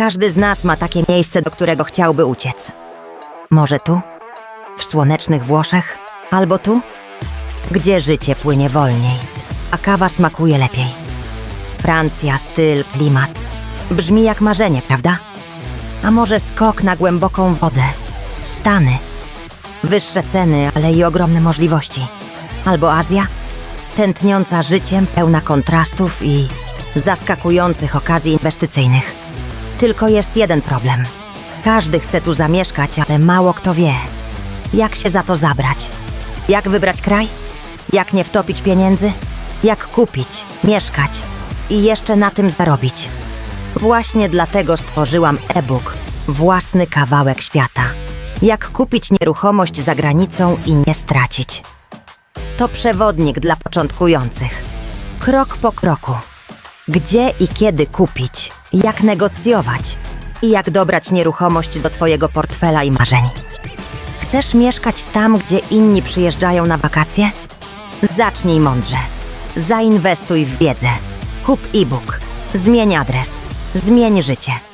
Każdy z nas ma takie miejsce, do którego chciałby uciec. Może tu? W słonecznych Włoszech? Albo tu? Gdzie życie płynie wolniej, a kawa smakuje lepiej. Francja, styl, klimat. Brzmi jak marzenie, prawda? A może skok na głęboką wodę? Stany. Wyższe ceny, ale i ogromne możliwości. Albo Azja? Tętniąca życiem, pełna kontrastów i zaskakujących okazji inwestycyjnych. Tylko jest jeden problem. Każdy chce tu zamieszkać, ale mało kto wie, jak się za to zabrać. Jak wybrać kraj? Jak nie wtopić pieniędzy? Jak kupić, mieszkać i jeszcze na tym zarobić? Właśnie dlatego stworzyłam e-book Własny kawałek świata. Jak kupić nieruchomość za granicą i nie stracić. To przewodnik dla początkujących. Krok po kroku. Gdzie i kiedy kupić, jak negocjować i jak dobrać nieruchomość do Twojego portfela i marzeń. Chcesz mieszkać tam, gdzie inni przyjeżdżają na wakacje? Zacznij mądrze. Zainwestuj w wiedzę. Kup e-book. Zmień adres. Zmień życie.